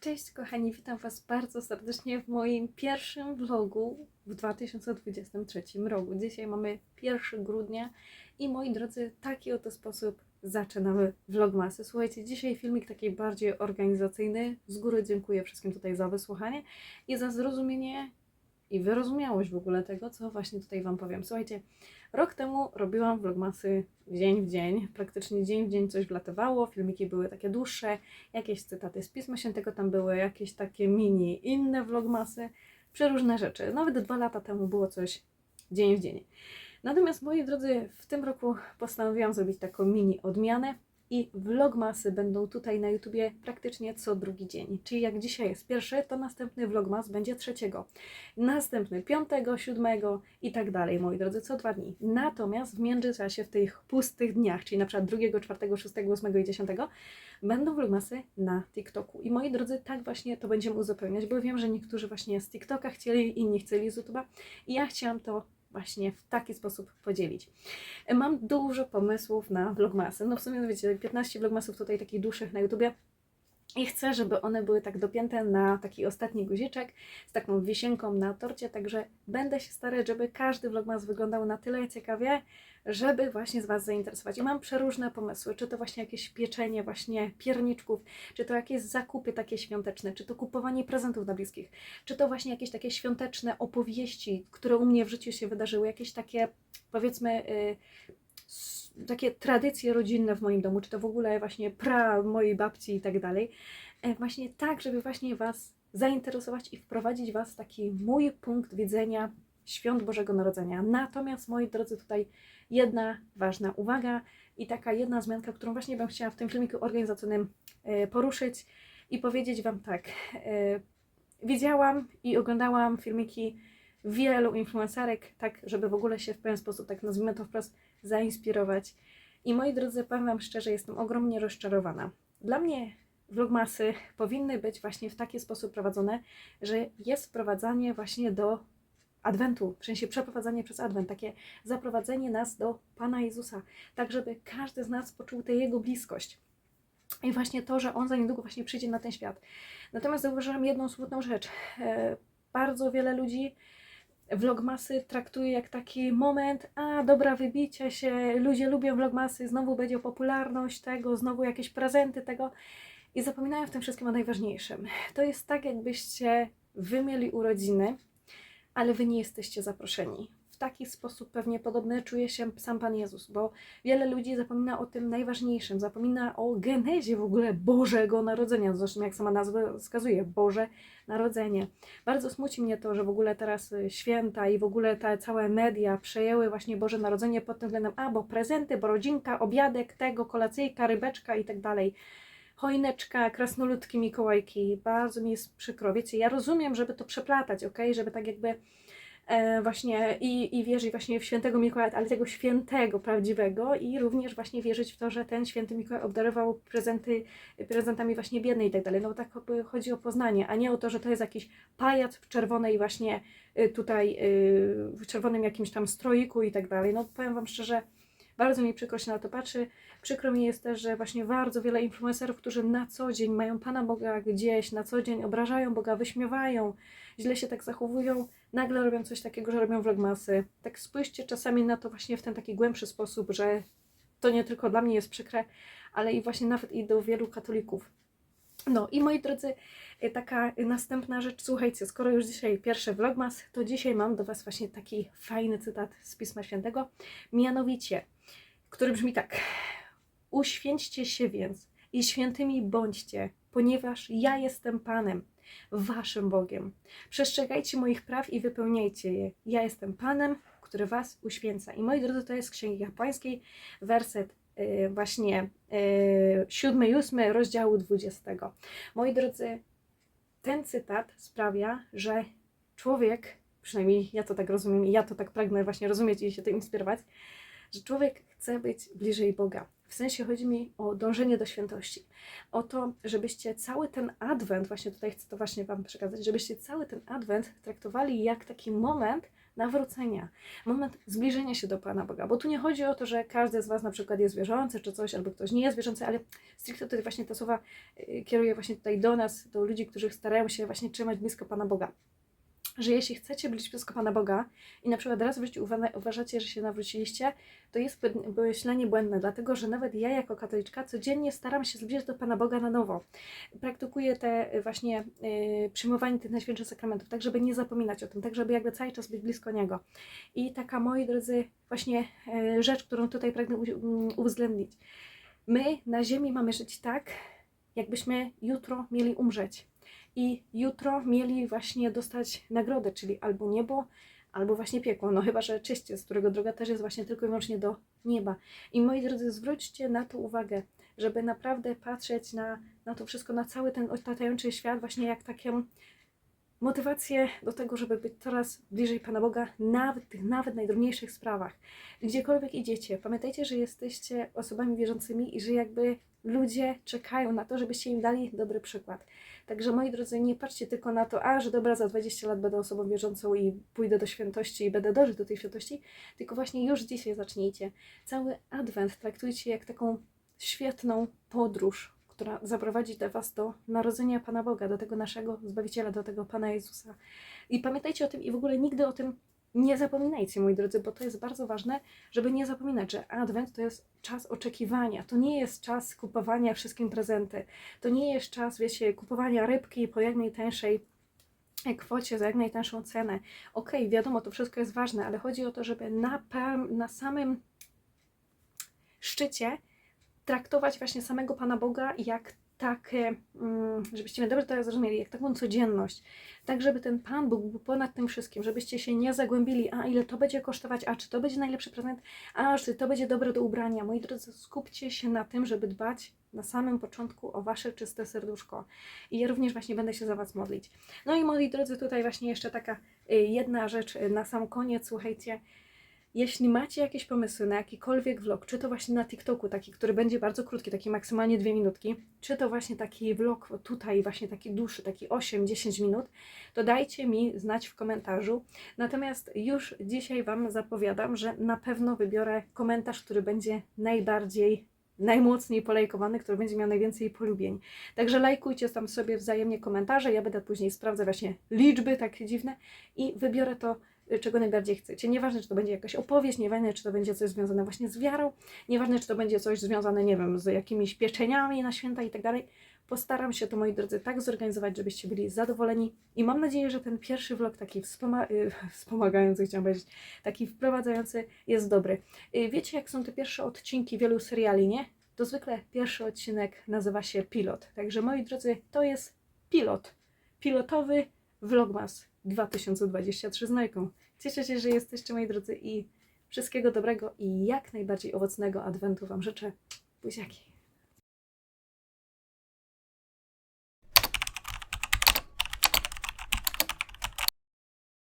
Cześć kochani, witam Was bardzo serdecznie w moim pierwszym vlogu w 2023 roku. Dzisiaj mamy 1 grudnia i moi drodzy, taki oto sposób zaczynamy vlogmasy. Słuchajcie, dzisiaj filmik taki bardziej organizacyjny. Z góry dziękuję wszystkim tutaj za wysłuchanie i za zrozumienie i wyrozumiałość w ogóle tego, co właśnie tutaj Wam powiem. Słuchajcie, rok temu robiłam vlogmasy dzień w dzień, praktycznie dzień w dzień coś wlatywało, filmiki były takie dłuższe, jakieś cytaty z Pisma Świętego tam były, jakieś takie mini, inne vlogmasy, przeróżne rzeczy. Nawet dwa lata temu było coś dzień w dzień. Natomiast moi drodzy, w tym roku postanowiłam zrobić taką mini odmianę i vlogmasy będą tutaj na YouTubie praktycznie co drugi dzień. Czyli jak dzisiaj jest pierwszy, to następny vlogmas będzie trzeciego, następny piątego, siódmego i tak dalej, moi drodzy, co dwa dni. Natomiast w międzyczasie, w tych pustych dniach, czyli na przykład drugiego, czwartego, szóstego, ósmego i dziesiątego, będą vlogmasy na TikToku. I moi drodzy, tak właśnie to będziemy uzupełniać, bo wiem, że niektórzy właśnie z TikToka chcieli, inni chcieli z YouTube'a i ja chciałam to właśnie w taki sposób podzielić. Mam dużo pomysłów na vlogmasy. No w sumie, wiecie, 15 vlogmasów tutaj takich dłuższych na YouTubie. I chcę, żeby one były tak dopięte na taki ostatni guziczek z taką wisienką na torcie, także będę się starać, żeby każdy vlogmas wyglądał na tyle ciekawie, żeby właśnie z Was zainteresować. I mam przeróżne pomysły, czy to właśnie jakieś pieczenie właśnie pierniczków, czy to jakieś zakupy takie świąteczne, czy to kupowanie prezentów dla bliskich, czy to właśnie jakieś takie świąteczne opowieści, które u mnie w życiu się wydarzyły, jakieś takie powiedzmy... Yy, takie tradycje rodzinne w moim domu, czy to w ogóle właśnie pra mojej babci i tak dalej. E, Właśnie tak, żeby właśnie Was zainteresować i wprowadzić Was w taki mój punkt widzenia świąt Bożego Narodzenia. Natomiast, moi drodzy, tutaj jedna ważna uwaga i taka jedna zmianka, którą właśnie bym chciała w tym filmiku organizacyjnym e, poruszyć i powiedzieć Wam tak. e, Widziałam i oglądałam filmiki wielu influencerek, tak, żeby w ogóle się w pewien sposób, tak nazwijmy to wprost, zainspirować. I moi drodzy, powiem Wam szczerze, jestem ogromnie rozczarowana. Dla mnie vlogmasy powinny być właśnie w taki sposób prowadzone, że jest wprowadzanie właśnie do Adwentu, w sensie przeprowadzanie przez Adwent, takie zaprowadzenie nas do Pana Jezusa, tak żeby każdy z nas poczuł tę Jego bliskość. I właśnie to, że On za niedługo właśnie przyjdzie na ten świat. Natomiast zauważyłam jedną smutną rzecz. E, bardzo wiele ludzi vlogmasy traktuje jak taki moment, a dobra, wybicie się, ludzie lubią vlogmasy, znowu będzie popularność tego, znowu jakieś prezenty tego i zapominają w tym wszystkim o najważniejszym. To jest tak, jakbyście wy mieli urodziny, ale wy nie jesteście zaproszeni. W taki sposób pewnie podobny czuje się sam Pan Jezus, bo wiele ludzi zapomina o tym najważniejszym, zapomina o genezie w ogóle Bożego Narodzenia, zresztą jak sama nazwa wskazuje, Boże Narodzenie. Bardzo smuci mnie to, że w ogóle teraz y, święta i w ogóle te całe media przejęły właśnie Boże Narodzenie pod tym względem, a bo prezenty, bo rodzinka, obiadek, tego, kolacyjka, rybeczka i tak dalej. Choineczka, krasnoludki, Mikołajki. Bardzo mi jest przykro. Wiecie, ja rozumiem, żeby to przeplatać, ok? Żeby tak jakby właśnie i, i wierzyć właśnie w świętego Mikołaja, ale tego świętego, prawdziwego i również właśnie wierzyć w to, że ten święty Mikołaj obdarował prezenty, prezentami właśnie biednej i tak dalej. No tak chodzi o poznanie, a nie o to, że to jest jakiś pajac w czerwonej właśnie y, tutaj, y, w czerwonym jakimś tam stroiku i tak dalej. No powiem Wam szczerze, bardzo mi przykro się na to patrzy. Przykro mi jest też, że właśnie bardzo wiele influencerów, którzy na co dzień mają Pana Boga gdzieś, na co dzień obrażają Boga, wyśmiewają, źle się tak zachowują, nagle robią coś takiego, że robią vlogmasy. Tak spójrzcie czasami na to właśnie w ten taki głębszy sposób, że to nie tylko dla mnie jest przykre, ale i właśnie nawet i do wielu katolików. No i moi drodzy, taka następna rzecz, słuchajcie, skoro już dzisiaj pierwszy vlogmas, to dzisiaj mam do Was właśnie taki fajny cytat z Pisma Świętego, mianowicie, który brzmi tak. Uświęćcie się więc i świętymi bądźcie, ponieważ ja jestem Panem, Waszym Bogiem. Przestrzegajcie moich praw i wypełniajcie je. Ja jestem Panem, który Was uświęca. I moi drodzy, to jest z Księgi Kapłańskiej, werset y, właśnie y, 7 i 8 rozdziału 20. Moi drodzy, ten cytat sprawia, że człowiek, przynajmniej ja to tak rozumiem i ja to tak pragnę właśnie rozumieć i się tym inspirować, że człowiek chce być bliżej Boga. W sensie chodzi mi o dążenie do świętości. O to, żebyście cały ten adwent, właśnie tutaj chcę to właśnie Wam przekazać, żebyście cały ten adwent traktowali jak taki moment nawrócenia, moment zbliżenia się do Pana Boga. Bo tu nie chodzi o to, że każdy z Was na przykład jest wierzący czy coś, albo ktoś nie jest wierzący, ale stricte tutaj właśnie te słowa y, kieruję właśnie tutaj do nas, do ludzi, którzy starają się właśnie trzymać blisko Pana Boga że jeśli chcecie być blisko Pana Boga i na przykład raz w życiu uwa- uważacie, że się nawróciliście, to jest myślenie błędne, dlatego że nawet ja jako katoliczka codziennie staram się zbliżyć do Pana Boga na nowo. Praktykuję te y, właśnie y, przyjmowanie tych najświętszych sakramentów, tak żeby nie zapominać o tym, tak żeby jakby cały czas być blisko Niego. I taka, moi drodzy, właśnie y, rzecz, którą tutaj pragnę uwzględnić. My na ziemi mamy żyć tak, jakbyśmy jutro mieli umrzeć i jutro mieli właśnie dostać nagrodę, czyli albo niebo, albo właśnie piekło. No chyba, że czyście, z którego droga też jest właśnie tylko i wyłącznie do nieba. I moi drodzy, zwróćcie na to uwagę, żeby naprawdę patrzeć na, na to wszystko, na cały ten otaczający świat, właśnie jak taką motywację do tego, żeby być coraz bliżej Pana Boga, nawet w tych nawet najdrobniejszych sprawach. Gdziekolwiek idziecie, pamiętajcie, że jesteście osobami wierzącymi i że jakby ludzie czekają na to, żebyście im dali dobry przykład. Także moi drodzy, nie patrzcie tylko na to, a że dobra, za 20 lat będę osobą wierzącą i pójdę do świętości i będę dążyć do tej świętości, tylko właśnie już dzisiaj zacznijcie. Cały Adwent traktujcie jak taką świetną podróż, która zaprowadzi do Was do narodzenia Pana Boga, do tego naszego Zbawiciela, do tego Pana Jezusa. I pamiętajcie o tym i w ogóle nigdy o tym nie zapominajcie, moi drodzy, bo to jest bardzo ważne, żeby nie zapominać, że Adwent to jest czas oczekiwania. To nie jest czas kupowania wszystkim prezenty. To nie jest czas, wiecie, kupowania rybki po jak najtańszej kwocie za jak najtańszą cenę. Okej, wiadomo, to wszystko jest ważne, ale chodzi o to, żeby na, na samym szczycie traktować właśnie samego Pana Boga jak takie, mm, żebyście mnie dobrze to zrozumieli, jak taką codzienność. Tak, żeby ten Pan Bóg był ponad tym wszystkim, żebyście się nie zagłębili, a ile to będzie kosztować, a czy to będzie najlepszy prezent, a czy to będzie dobre do ubrania. Moi drodzy, skupcie się na tym, żeby dbać na samym początku o Wasze czyste serduszko. I ja również właśnie będę się za Was modlić. No i moi drodzy, tutaj właśnie jeszcze taka y, jedna rzecz y, na sam koniec, słuchajcie. Jeśli macie jakieś pomysły na jakikolwiek vlog, czy to właśnie na TikToku, taki, który będzie bardzo krótki, taki maksymalnie dwie minutki, czy to właśnie taki vlog tutaj, właśnie taki dłuższy, taki 8-10 minut, to dajcie mi znać w komentarzu. Natomiast już dzisiaj Wam zapowiadam, że na pewno wybiorę komentarz, który będzie najbardziej najmocniej polajkowany, który będzie miał najwięcej polubień. Także lajkujcie tam sobie wzajemnie komentarze, ja będę później sprawdzać właśnie liczby takie dziwne i wybiorę to, czego najbardziej chcecie. Nieważne, czy to będzie jakaś opowieść, nieważne, czy to będzie coś związane właśnie z wiarą, nieważne, czy to będzie coś związane, nie wiem, z jakimiś pieczeniami na święta i tak dalej. Postaram się to, moi drodzy, tak zorganizować, żebyście byli zadowoleni i mam nadzieję, że ten pierwszy vlog taki wspoma- y, wspomagający, chciałam powiedzieć, taki wprowadzający jest dobry. Y, Wiecie, jak są te pierwsze odcinki wielu seriali, nie? To zwykle pierwszy odcinek nazywa się pilot. Także moi drodzy, to jest pilot. Pilotowy Vlogmas 2023 z. Cieszę się, że jesteście moi drodzy i wszystkiego dobrego i jak najbardziej owocnego adwentu Wam życzę. Buziaki.